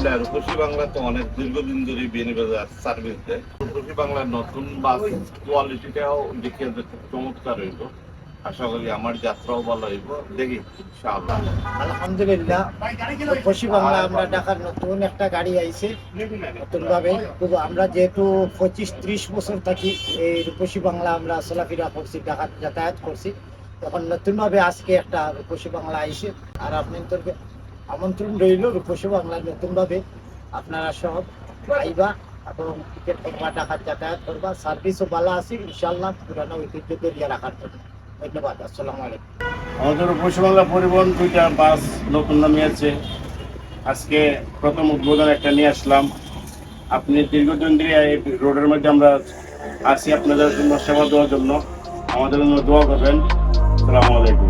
রূপসী বাংলা তো অনেক দীর্ঘদিন ধরে সার্ভিস দেয়। রূপসী বাংলার নতুন বাস কোয়ালিটিটাও দেখে চমৎকার হইব আশা করি আমার যাত্রাও ভালো হইব। দেখি আলহামদুলিল্লাহ বাংলা আমরা ঢাকার নতুন একটা গাড়ি আইছে। নতুন ভাবে আমরা যেহেতু পঁচিশ, ত্রিশ বছর থাকি এই রূপসী বাংলা আমরা চলাফেরা করছি ঢাকা যাতায়াত করছি। তখন নতুন ভাবে আজকে একটা রূপসী বাংলা আইছে। আর আপনাদের আমন্ত্রণ রইল রূপসী বাংলা নতুন ভাবে। আপনারা সব আইবা এবং টিকিট করবা ঢাকার যাতায়াত করবা সার্ভিসও ভালো আছে ইনশাল্লাহ পুরানো ঐতিহ্য ধরিয়া রাখার জন্য। ধন্যবাদ, আসসালামু আলাইকুম। আমাদের পশ্চিমবাংলা পরিবহন দুইটা বাস নতুন নামিয়েছে আজকে প্রথম উদ্বোধন একটা নিয়ে আসলাম। আপনি দীর্ঘদিন ধরে এই রোডের মধ্যে আমরা আসি আপনাদের জন্য সেবা দেওয়ার জন্য। আমাদের জন্য দোয়া করবেন। আসসালামু আলাইকুম।